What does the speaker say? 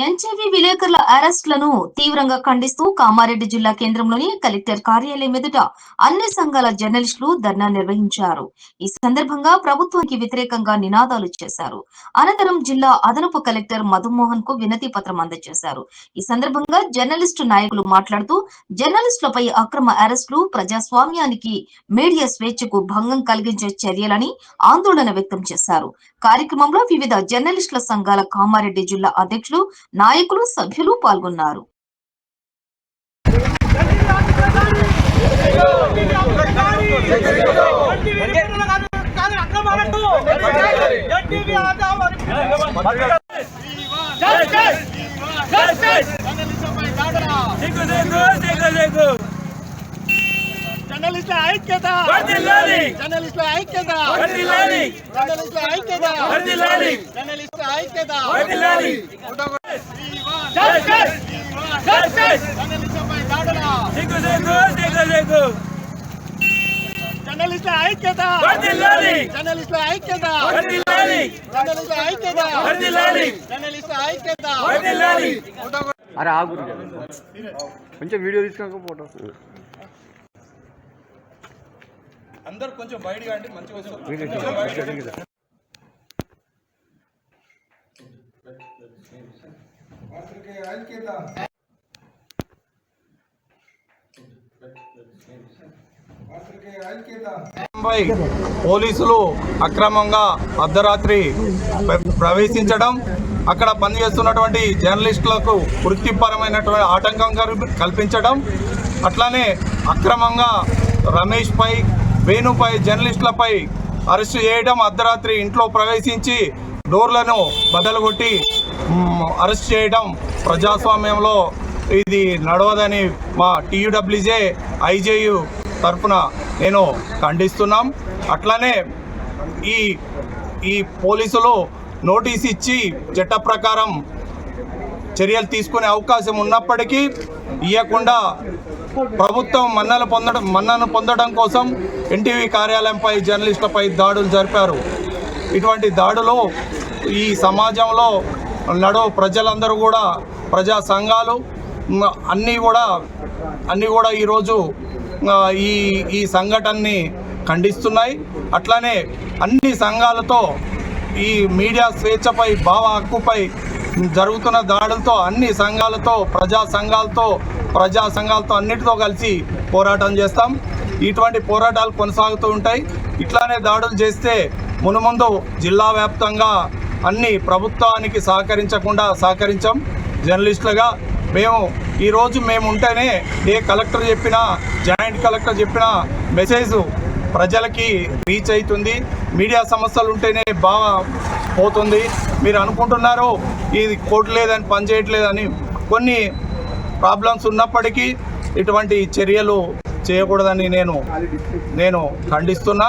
NTV విలేకరుల అరెస్టులను తీవ్రంగా ఖండిస్తూ కామారెడ్డి జిల్లా కేంద్రంలోని కలెక్టర్ కార్యాలయం ఎదుట అన్ని సంఘాల జర్నలిస్టులు ధర్నా నిర్వహించారు. ఈ సందర్భంగా ప్రభుత్వానికి వ్యతిరేకంగా నినాదాలు చేశారు. అనంతరం జిల్లా అదనపు కలెక్టర్ మధుమోహన్కు వినతి పత్రం అందజేశారు. ఈ సందర్భంగా జర్నలిస్టు నాయకులు మాట్లాడుతూ జర్నలిస్టులపై అక్రమ అరెస్టులు ప్రజాస్వామ్యానికి మీడియా స్వేచ్ఛకు భంగం కలిగించే చర్యలని ఆందోళన వ్యక్తం చేశారు. కార్యక్రమంలో వివిధ జర్నలిస్టుల సంఘాల కామారెడ్డి జిల్లా అధ్యక్షులు నాయకులు సభ్యులు పాల్గొన్నారు. దిగు దిగు జర్నలిస్టుల ఐక్యత వర్ధిల్లాలి జర్నలిస్టుల ఐక్యత వర్ధిల్లాలి జర్నలిస్టుల ఐక్యత వర్ధిల్లాలి జర్నలిస్టుల ఐక్యత వర్ధిల్లాలి జస్టిస్ జస్టిస్ జర్నలిస్టులపై దాడుల దిగు దిగు దిగు దిగు జర్నలిస్టుల ఐక్యత వర్ధిల్లాలి జర్నలిస్టుల ఐక్యత వర్ధిల్లాలి జర్నలిస్టుల ఐక్యత వర్ధిల్లాలి జర్నలిస్టుల ఐక్యత వర్ధిల్లాలి అరే ఆగురు కొంచెం వీడియో తీసుకోక ఫోటో అందరు కొంచెం బయటగా అంటే మంచిగా. పై పోలీసులు అక్రమంగా అర్ధరాత్రి ప్ర- ప్రవేశించడం అక్కడ పనిచేస్తున్నటువంటి జర్నలిస్టులకు వృత్తిపరమైనటువంటి ఆటంకం కల్పి- కల్పించడం అట్లానే అక్రమంగా రమేష్ పై వేణుపై జర్నలిస్టులపై అరెస్టు చేయడం అర్ధరాత్రి ఇంట్లో ప్రవేశించి డోర్లను బదలుగొట్టి అరెస్ట్ చేయడం ప్రజాస్వామ్యంలో ఇది నడవదని మా టీయూడబ్ల్యూజే ఐజేయు తరఫున నేను ఖండిస్తున్నాం. అట్లనే ఈ ఈ పోలీసులు నోటీస్ ఇచ్చి చట్ట ప్రకారం చర్యలు తీసుకునే అవకాశం ఉన్నప్పటికీ ఇవ్వకుండా ప్రభుత్వం మన్నలు పొందడం మన్నను పొందడం కోసం ఎన్టీవీ కార్యాలయంపై జర్నలిస్టులపై దాడులు జరిపారు. ఇటువంటి దాడులు ఈ సమాజంలో నడు ప్రజలందరూ కూడా ప్రజా సంఘాలు అన్నీ కూడా అన్నీ కూడా ఈరోజు ఈ ఈ సంఘటనని ఖండిస్తున్నాయి. అట్లానే అన్ని సంఘాలతో ఈ మీడియా స్వేచ్ఛపై భావ హక్కుపై జరుగుతున్న దాడులతో అన్ని సంఘాలతో ప్రజా సంఘాలతో ప్రజా సంఘాలతో అన్నిటితో కలిసి పోరాటం చేస్తాం. ఇటువంటి పోరాటాలు కొనసాగుతూ ఉంటాయి. ఇట్లానే దాడులు చేస్తే మునుముందు జిల్లా వ్యాప్తంగా అన్ని ప్రభుత్వానికి సహకరించకుండా సహకరించాం. జర్నలిస్టులుగా మేము ఈరోజు మేము ఉంటేనే ఏ కలెక్టర్ చెప్పినా జాయింట్ కలెక్టర్ చెప్పినా మెసేజ్ ప్రజలకి రీచ్ అవుతుంది. మీడియా సమస్యలు ఉంటేనే బాగా పోతుంది. మీరు అనుకుంటున్నారు ఇది కోర్టు లేదని పనిచేయట్లేదని కొన్ని ప్రాబ్లమ్స్ ఉన్నప్పటికీ ఇటువంటి చర్యలు చేయకూడదని నేను నేను ఖండిస్తున్నా.